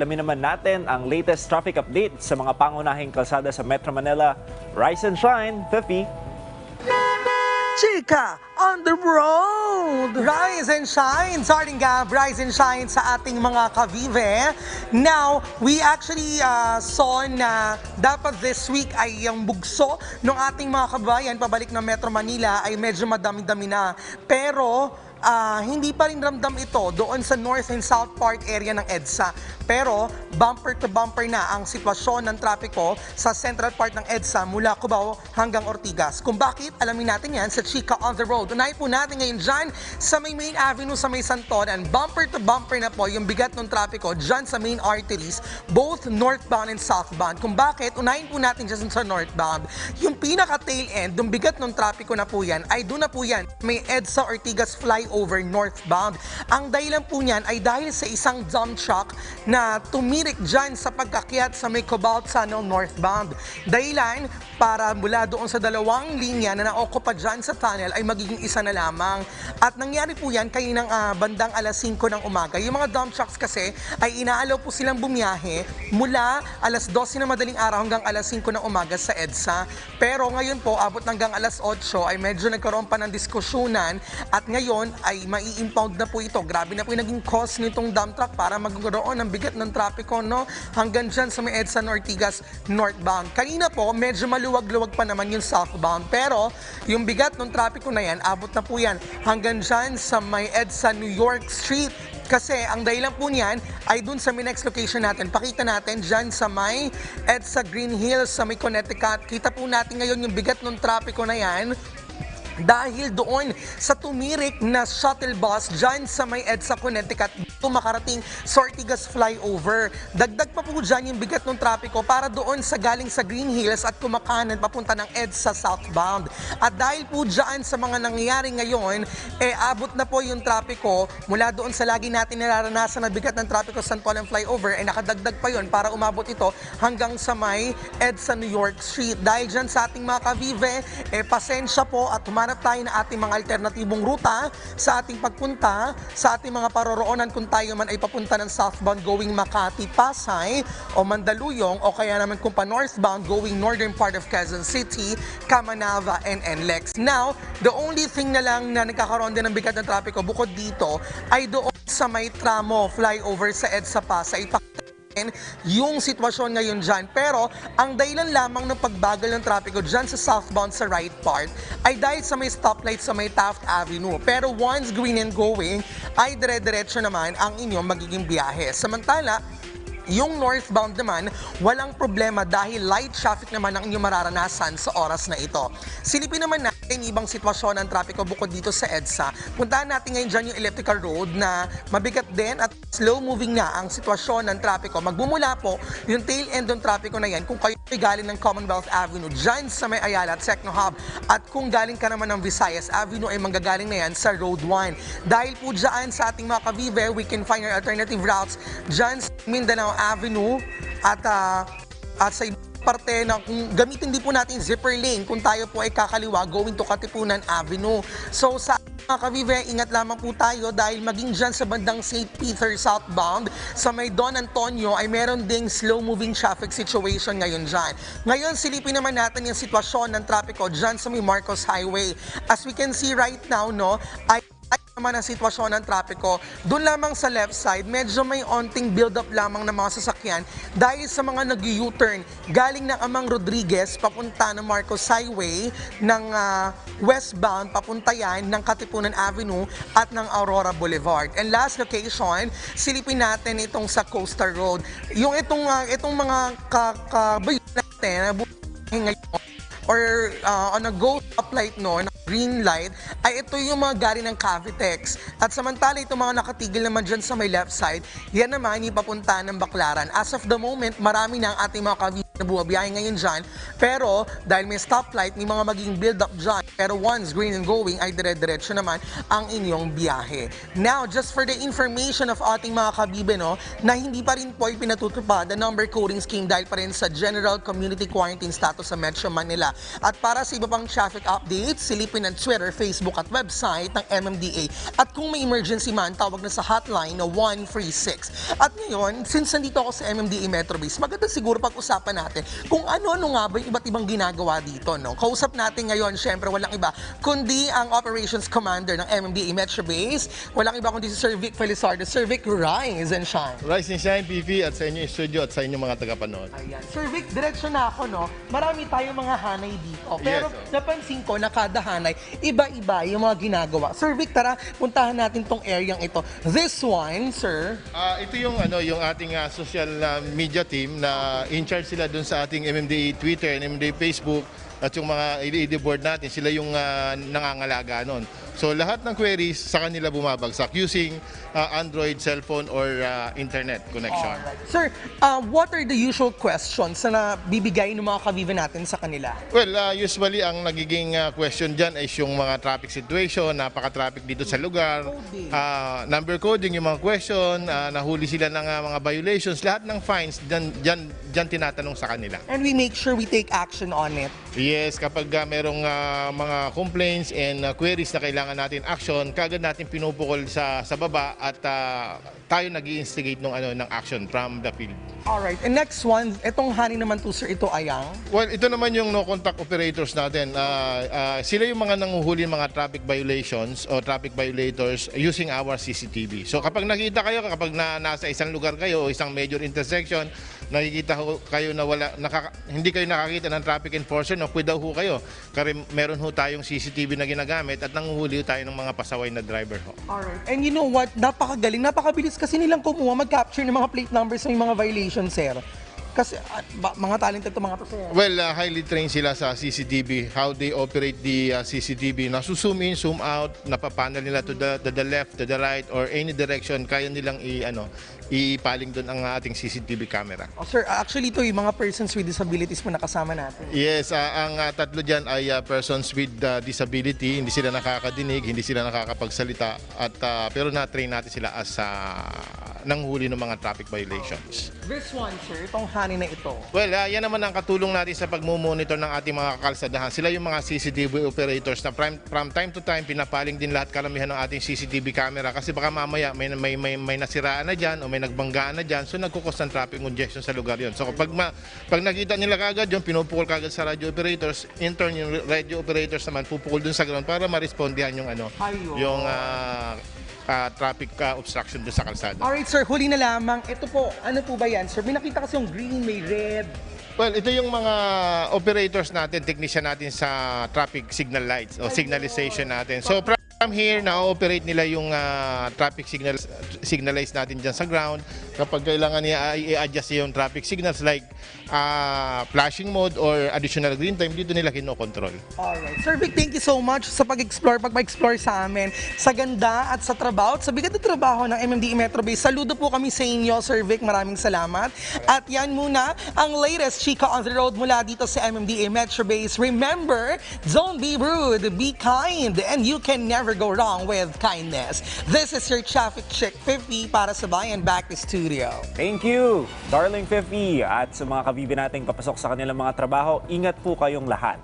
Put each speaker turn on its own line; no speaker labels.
Alamin naman natin ang latest traffic update sa mga pangunahing kalsada sa Metro Manila. Rise and shine, Fifi.
Chika on the road! Rise and shine! Starting Gab, rise and shine sa ating mga kavive. Now, we actually uh, saw na dapat this week ay yung bugso ng ating mga kabayan pabalik ng Metro Manila ay medyo madami-dami na. Pero, ah, hindi pa rin ramdam ito doon sa North and South Park area ng EDSA. Pero bumper to bumper na ang sitwasyon ng trapiko sa central part ng EDSA mula Cubao hanggang Ortigas. Kung bakit, alamin natin yan sa Chica on the Road. Unahin po natin ngayon dyan sa may main avenue sa may Santon and bumper to bumper na po yung bigat ng trapiko dyan sa main arteries, both northbound and southbound. Kung bakit, unahin po natin dyan sa northbound. Yung pinaka tail end, yung bigat ng trapiko na po yan, ay doon na po yan. May EDSA Ortigas flyover northbound. Ang dahilan po niyan ay dahil sa isang dump truck na tumirik dyan sa pagkakyat sa may Cobalt Tunnel northbound. Dahilan para mula doon sa dalawang linya na naokupa dyan sa tunnel ay magiging isa na lamang. At nangyari po yan kayo ng ah, bandang alas 5 ng umaga. Yung mga dump trucks kasi ay inaalaw po silang bumiyahe mula alas 12 na madaling araw hanggang alas 5 ng umaga sa EDSA. Pero ngayon po, abot hanggang alas 8 ay medyo nagkaroon pa ng diskusyonan at ngayon ay mai-impound na po ito. Grabe na po yung naging cost nitong dump truck para magkaroon ng bigat ng trapiko no? hanggang dyan sa may EDSA Ortigas northbound. Kanina po, medyo maluwag-luwag pa naman yung southbound. Pero yung bigat ng trapiko na yan, abot na po yan hanggang dyan sa may EDSA New York Street. Kasi ang dahilan po niyan ay dun sa may next location natin. Pakita natin dyan sa may EDSA Green Hills sa may Connecticut. Kita po natin ngayon yung bigat ng trapiko na yan dahil doon sa tumirik na shuttle bus dyan sa may EDSA Connecticut makarating sa Ortigas flyover. Dagdag pa po dyan yung bigat ng trapiko para doon sa galing sa Green Hills at kumakanan papunta ng EDSA southbound. At dahil po dyan sa mga nangyayari ngayon, eh abot na po yung trapiko mula doon sa lagi natin nararanasan na bigat ng trapiko sa San and flyover, eh nakadagdag pa yon para umabot ito hanggang sa may EDSA New York Street. Dahil dyan sa ating mga kavive, eh pasensya po at humanap tayo na ating mga alternatibong ruta sa ating pagpunta sa ating mga paroroonan kung tayo man ay papunta ng southbound going Makati, Pasay o Mandaluyong o kaya naman kung pa northbound going northern part of Quezon City, Camanava and NLEX. Now, the only thing na lang na nagkakaroon din ng bigat ng trapiko bukod dito ay doon sa may tramo flyover sa EDSA Pasay. Yung sitwasyon ngayon dyan. Pero ang dahilan lamang ng pagbagal ng trapiko dyan sa southbound sa right part ay dahil sa may stoplight sa may Taft Avenue. Pero once green and going, ay dire-diretso naman ang inyong magiging biyahe. Samantala, yung northbound naman, walang problema dahil light traffic naman ang inyong mararanasan sa oras na ito. Silipin naman natin yung ibang sitwasyon ng trapiko bukod dito sa EDSA. Puntahan natin ngayon dyan yung elliptical road na mabigat din at slow moving na ang sitwasyon ng trapiko. Magmumula po yung tail end ng trapiko na yan kung kayo ay galing ng Commonwealth Avenue dyan sa may Ayala at Secno Hub. At kung galing ka naman ng Visayas Avenue ay manggagaling na yan sa Road 1. Dahil po dyan sa ating mga kavive, we can find our alternative routes dyan sa Mindanao Avenue at ah, at sa parte kung gamitin din po natin zipper lane kung tayo po ay kakaliwa going to Katipunan Avenue. So sa mga kavive, ingat lamang po tayo dahil maging dyan sa bandang St. Peter southbound sa may Don Antonio ay meron ding slow moving traffic situation ngayon dyan. Ngayon silipin naman natin yung sitwasyon ng trapiko dyan sa may Marcos Highway. As we can see right now, no, ay naman ang sitwasyon ng trapiko. Doon lamang sa left side, medyo may onting build-up lamang ng mga sasakyan dahil sa mga nag-U-turn galing ng Amang Rodriguez papunta ng Marcos Highway ng ah, westbound papunta yan ng Katipunan Avenue at ng Aurora Boulevard. And last location, silipin natin itong sa Coastal Road. Yung itong ah, itong mga kakabayo natin na ngayon or uh, on a go stoplight no, na green light, ay ito yung mga galing ng Cavitex. At samantala itong mga nakatigil naman dyan sa may left side, yan naman yung papunta ng Baklaran. As of the moment, marami na ang ating mga kavi na bumabiyahe ngayon dyan. Pero dahil may stoplight, may mga maging build up dyan. Pero once green and going, ay dire-diretso naman ang inyong biyahe. Now, just for the information of ating mga kabibe, no, na hindi pa rin po ay pinatutupad the number coding scheme dahil pa rin sa General Community Quarantine Status sa Metro Manila. At para sa iba pang traffic updates, silipin ang Twitter, Facebook at website ng MMDA. At kung may emergency man, tawag na sa hotline na 136. At ngayon, since nandito ako sa MMDA Metro Base, maganda siguro pag-usapan natin kung ano-ano nga ba yung iba't ibang ginagawa dito. No? Kausap natin ngayon, syempre walang iba, kundi ang Operations Commander ng MMDA Metro Base. Walang iba kundi si Sir Vic Felizardo. Sir Vic, rise and shine.
Rise and Shine PV at sa inyong studio at sa inyong mga tagapanood.
Ayan. Sir Vic, diretso na ako, no? Marami tayong mga hanay dito. Pero
Yes, oh.
napansin ko na kada hanay, iba-iba yung mga ginagawa. Sir Vic, tara, puntahan natin tong area ito. This one, sir,
Ah, ito yung ano yung ating ah, social ah, media team na in charge sila dun sa ating MMDA Twitter and MMDA Facebook at yung mga LED board natin, sila yung ah, nangangalaga nun. So lahat ng queries sa kanila bumabagsak using ah, Android cellphone or ah, internet connection.
Sir, uh, what are the usual questions na bibigay ng mga kavive natin sa kanila?
Well, uh, usually ang nagiging uh, question dyan is yung mga traffic situation, napaka-traffic dito sa lugar, uh, number coding, yung mga question, uh, nahuli sila ng uh, mga violations, lahat ng fines dyan, dyan, dyan tinatanong sa kanila.
And we make sure we take action on it.
Yes, kapag uh, merong uh, mga complaints and uh, queries na kailangan natin action, kagad natin pinupukol sa sa baba at uh, tayo nag instigate ng ano ng action from the field.
Alright, and next one, itong honey naman to, sir, ito ayang.
Well, ito naman yung no contact operators natin. Ah, ah, sila yung mga nanguhuli ng mga traffic violations o traffic violators using our CCTV. So kapag nakita kayo, kapag na, nasa isang lugar kayo o isang major intersection, nakikita ho kayo na wala nakaka- hindi kayo nakakita ng traffic enforcer, no, daw ho kayo. Kasi meron ho tayong CCTV na ginagamit at nanguhuli ho tayo ng mga pasaway na driver ho.
Alright. And you know what? Napakagaling, napakabilis kasi nilang kumuha, mag-capture ng mga plate numbers ng mga violations, sir. Kasi ah, ba- mga talented to mga to, sir.
Well, uh, highly trained sila sa CCTV, how they operate the uh, CCTV. Na zoom in, zoom out, napapanel nila to the, to the left, to the right, or any direction, kaya nilang i, ano, ipaling doon ang ating CCTV camera.
Oh, sir, actually ito yung mga persons with disabilities mo nakasama natin.
Yes, ah, ang ah, tatlo dyan ay ah, persons with ah, disability, hindi sila nakakadinig, hindi sila nakakapagsalita, at ah, pero na-train natin sila as uh, nanghuli ng mga traffic violations.
This one, sir, itong honey na ito.
Well, ah, yan naman ang katulong natin sa pagmumonitor ng ating mga kalsadahan. Sila yung mga CCTV operators na from, from time to time pinapaling din lahat karamihan ng ating CCTV camera kasi baka mamaya may, may, may, may nasiraan na dyan o may nagbanggaan na dyan so nagkukos ng traffic congestion sa lugar yon. So kapag ma, pag nakita nila kagad yun, pinupukol kagad sa radio operators, in turn yung radio operators naman pupukol dun sa ground para ma-respondihan yung ano,
Ayun.
yung ah, ah, traffic ah, obstruction dun sa kalsada.
Alright, sir, huli na lamang. Ito po, ano po ba yan, sir? May nakita kasi yung green, may red.
Well, ito yung mga operators natin, technician natin sa traffic signal lights o signalization natin. So from here, na-operate nila yung ah, traffic signal signalize natin dyan sa ground. Kapag kailangan niya i- i-adjust yung traffic signals like ah, flashing mode or additional green time, dito nila kinokontrol.
Alright. Sir Vic, thank you so much sa pag-explore, pag-explore sa amin, sa ganda at sa trabaho, sa bigat na trabaho ng MMDE Metro Base. Saludo po kami sa inyo, Sir Vic. Maraming salamat. At yan muna ang latest Chica on the Road mula dito sa MMDA Metro Base. Remember, don't be rude, be kind, and you can never go wrong with kindness. This is your Traffic Check 50 para sa Bayan Back to Studio.
Thank you, Darling 50. At sa mga kabibi nating papasok sa kanilang mga trabaho, ingat po kayong lahat.